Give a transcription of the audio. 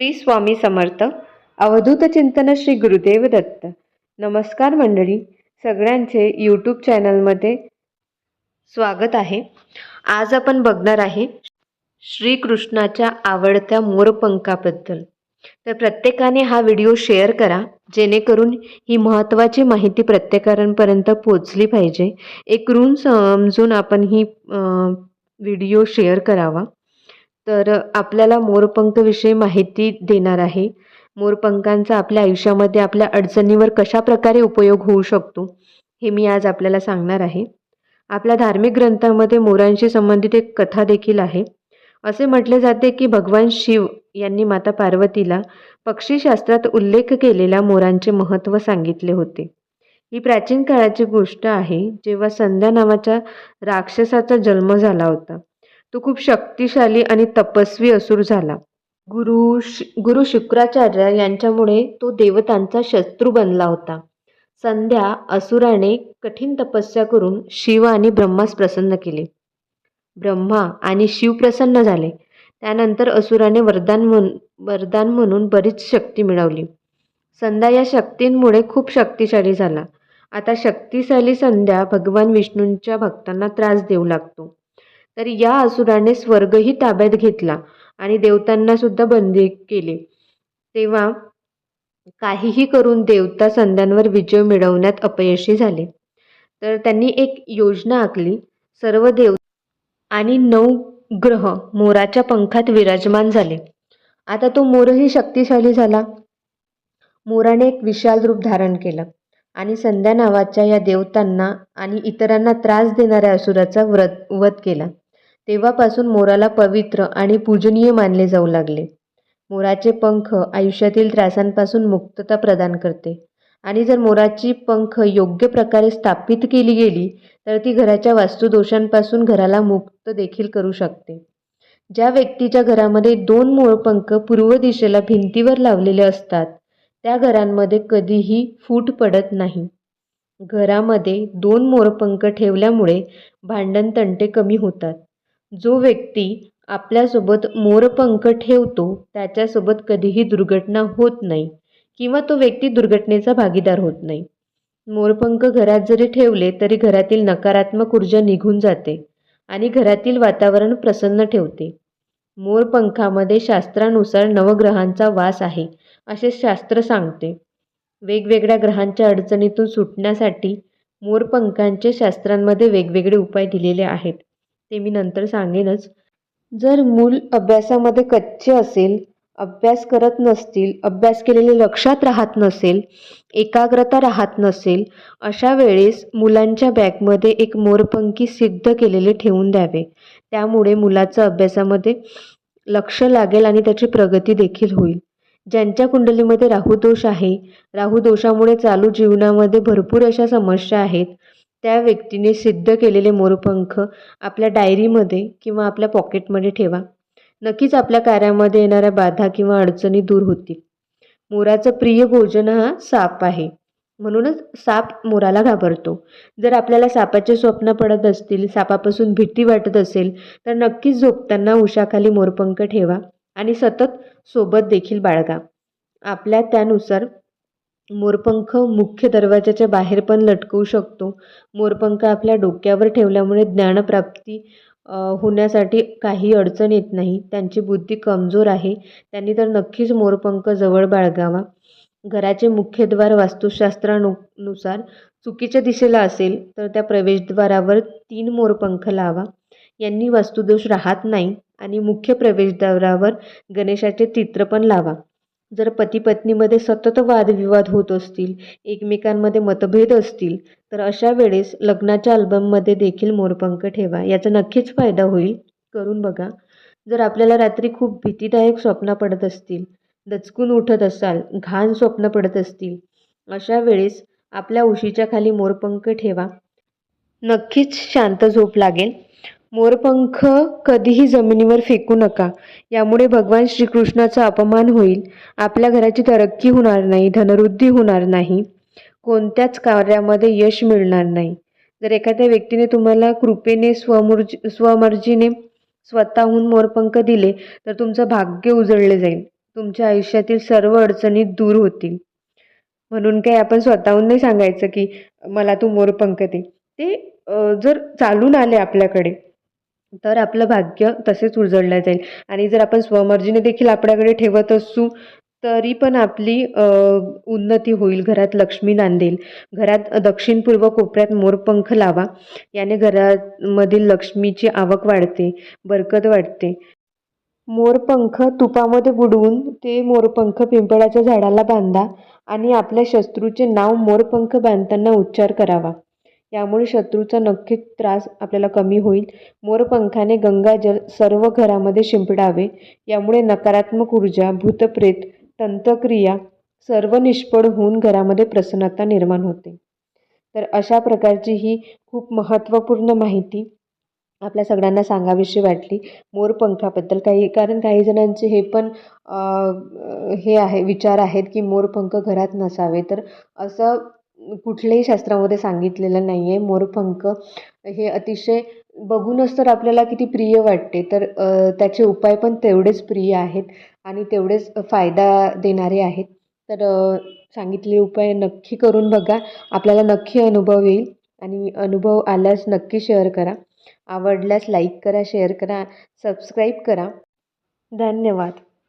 श्री स्वामी समर्थ अवधूत चिंतन श्री गुरुदेव दत्त. नमस्कार मंडळी सगळ्यांचे यूट्यूब चॅनलमध्ये स्वागत आहे. आज आपण बघणार आहे श्रीकृष्णाच्या आवडत्या मोरपंखाबद्दल. तर प्रत्येकाने हा व्हिडिओ शेअर करा जेणेकरून ही महत्त्वाची माहिती प्रत्येकापर्यंत पोचली पाहिजे. एक ऋण समजून आपण ही व्हिडिओ शेअर करावा. तर आपल्याला मोरपंखविषयी माहिती देणार आहे. मोरपंखांचा आपल्या आयुष्यामध्ये आपल्या अडचणीवर कशा प्रकारे उपयोग होऊ शकतो हे मी आज आपल्याला सांगणार आहे. आपल्या धार्मिक ग्रंथामध्ये मोरांशी संबंधित एक कथा देखील आहे. असे म्हटले जाते की भगवान शिव यांनी माता पार्वतीला पक्षीशास्त्रात उल्लेख केलेल्या मोरांचे महत्त्व सांगितले होते. ही प्राचीन काळाची गोष्ट आहे जेव्हा संध्या नावाच्या राक्षसाचा जन्म झाला होता. तो खूप शक्तिशाली आणि तपस्वी असुर झाला. गुरु श गुरु शुक्राचार्य यांच्यामुळे तो देवतांचा शत्रू बनला होता. संध्या असुराने कठीण तपस्या करून शिव आणि ब्रह्मास प्रसन्न केले. ब्रह्मा आणि शिव प्रसन्न झाले. त्यानंतर असुराने वरदान म्हण वरदान म्हणून बरीच शक्ती मिळवली. संध्या या शक्तींमुळे खूप शक्तिशाली झाला. आता शक्तिशाली संध्या भगवान विष्णूंच्या भक्तांना त्रास देऊ लागतो. तर या असुराने स्वर्गही ताब्यात घेतला आणि देवतांना सुद्धा बंदी केले. तेव्हा काहीही करून देवता संध्यांवर विजय मिळवण्यात अपयशी झाले. तर त्यांनी एक योजना आखली. सर्व देव आणि नऊ ग्रह मोराच्या पंखात विराजमान झाले. आता तो मोरही शक्तिशाली झाला. मोराने एक विशाल रूप धारण केलं. आणि संध्या नावाच्या या देवतांना आणि इतरांना त्रास देणाऱ्या असुराचा व्रत वध केला. तेव्हापासून मोराला पवित्र आणि पूजनीय मानले जाऊ लागले. मोराचे पंख आयुष्यातील त्रासांपासून मुक्तता प्रदान करते. आणि जर मोराची पंख योग्य प्रकारे स्थापित केली गेली तर ती घराच्या वास्तुदोषांपासून घराला मुक्त देखील करू शकते. ज्या व्यक्तीच्या घरामध्ये दोन मोरपंख पूर्व दिशेला भिंतीवर लावलेले असतात त्या घरांमध्ये कधीही फूट पडत नाही. घरामध्ये दोन मोरपंख ठेवल्यामुळे भांडण तंटे कमी होतात. जो व्यक्ती आपल्यासोबत मोरपंख ठेवतो त्याच्यासोबत कधीही दुर्घटना होत नाही किंवा तो व्यक्ती दुर्घटनेचा भागीदार होत नाही. मोरपंख घरात जरी ठेवले तरी घरातील नकारात्मक ऊर्जा निघून जाते आणि घरातील वातावरण प्रसन्न ठेवते. मोरपंखामध्ये शास्त्रानुसार नवग्रहांचा वास आहे. असे शास्त्र सांगते. वेगवेगळ्या ग्रहांच्या अडचणीतून सुटण्यासाठी मोरपंखांचे शास्त्रांमध्ये वेगवेगळे उपाय दिलेले आहेत. ते मी नंतर सांगेनच. जर मूल अभ्यासामध्ये कच्चे असेल अभ्यास करत नसतील अभ्यास केलेले लक्षात राहत नसेल एकाग्रता राहत नसेल अशा वेळेस मुलांच्या बॅगमध्ये एक मोरपंखी सिद्ध केलेले ठेवून द्यावे. त्यामुळे मुलाचं अभ्यासामध्ये लक्ष लागेल आणि त्याची प्रगती देखील होईल. ज्यांच्या कुंडलीमध्ये राहुदोष आहे राहुदोषामुळे चालू जीवनामध्ये भरपूर अशा समस्या आहेत. त्या व्यक्तीने सिद्ध केलेले मोरपंख आपल्या डायरीमध्ये किंवा आपल्या पॉकेटमध्ये ठेवा. नक्कीच आपल्या कार्यामध्ये येणाऱ्या बाधा किंवा अडचणी दूर होतील. मोराचं प्रिय भोजन हा साप आहे. म्हणूनच साप मोराला घाबरतो. जर आपल्याला सापाचे स्वप्न पडत असतील सापापासून भीती वाटत असेल तर नक्कीच झोपताना उशाखाली मोरपंख ठेवा. आणि सतत सोबत देखील बाळगा. आपल्या त्यानुसार मोरपंख मुख्य दरवाजाच्या बाहेर पण लटकवू शकतो. मोरपंख आपल्या डोक्यावर ठेवल्यामुळे ज्ञानप्राप्ती होण्यासाठी काही अडचण येत नाही. त्यांची बुद्धी कमजोर आहे. त्यांनी तर नक्कीच मोरपंख जवळ बाळगावा. घराचे मुख्यद्वार वास्तुशास्त्रानु नुसार चुकीच्या दिशेला असेल तर त्या प्रवेशद्वारावर तीन मोरपंख लावा. यांनी वास्तुदोष राहत नाही आणि मुख्य प्रवेशद्वारावर गणेशाचे चित्र पण लावा. जर पती पत्नीमध्ये सतत वादविवाद होत असतील एकमेकांमध्ये मतभेद असतील तर अशा वेळेस लग्नाच्या अल्बममध्ये देखील मोरपंख ठेवा. याचा नक्कीच फायदा होईल. करून बघा. जर आपल्याला रात्री खूप भीतीदायक स्वप्न पडत असतील दचकून उठत असाल घाण स्वप्न पडत असतील अशा वेळेस आपल्या उशीच्या खाली मोरपंख ठेवा. नक्कीच शांत झोप लागेल. मोरपंख कधीही जमिनीवर फेकू नका. यामुळे भगवान श्रीकृष्णाचा अपमान होईल. आपल्या घराची तरक्की होणार नाही धनवृद्धी होणार नाही. कोणत्याच कार्यामध्ये यश मिळणार नाही. जर एखाद्या व्यक्तीने तुम्हाला कृपेने स्वमर्जी स्वमर्जीने स्वतःहून मोरपंख दिले तर तुमचं भाग्य उजळले जाईल. तुमच्या आयुष्यातील सर्व अडचणी दूर होतील. म्हणून काही आपण स्वतःहून नाही सांगायचं की मला तू मोरपंख दे. ते जर चालून आले आपल्याकडे तर आपलं भाग्य तसेच उजळलं जाईल. आणि जर आपण स्वमर्जीने देखील आपल्याकडे ठेवत असू तरी पण आपली उन्नती होईल. घरात लक्ष्मी नांदेल. घरात दक्षिण पूर्व कोपऱ्यात मोरपंख लावा. याने घरामधील लक्ष्मीची आवक वाढते बरकत वाढते. मोरपंख तुपामध्ये बुडवून ते मोरपंख पिंपळाच्या झाडाला बांधा आणि आपल्या शत्रूचे नाव मोरपंख बांधताना उच्चार करावा. यामुळे शत्रूचा नक्कीच त्रास आपल्याला कमी होईल. मोरपंखाने गंगाजल सर्व घरामध्ये शिंपडावे. यामुळे नकारात्मक ऊर्जा भूतप्रेत तंतक्रिया सर्व निष्फळ होऊन घरामध्ये प्रसन्नता निर्माण होते. तर अशा प्रकारची ही खूप महत्त्वपूर्ण माहिती आपल्या सगळ्यांना सांगावीशी वाटली. मोरपंखाबद्दल काही कारण काही जणांचे हे पण हे आहे विचार आहेत की मोरपंख घरात नसावे. तर असं कुठल्याही शास्त्रामध्ये सांगितलेलं नाही आहे मोरपंख हे अतिशय बघूनच तर आपल्याला किती प्रिय वाटते. तर त्याचे उपाय पण तेवढेच प्रिय आहेत आणि तेवढेच फायदा देणारे आहेत. तर सांगितले सांगितलेले उपाय नक्की करून बघा. आपल्याला नक्की अनुभव येईल आणि अनुभव आल्यास नक्की शेअर करा. आवडल्यास लाईक करा शेअर करा सबस्क्राईब करा. धन्यवाद.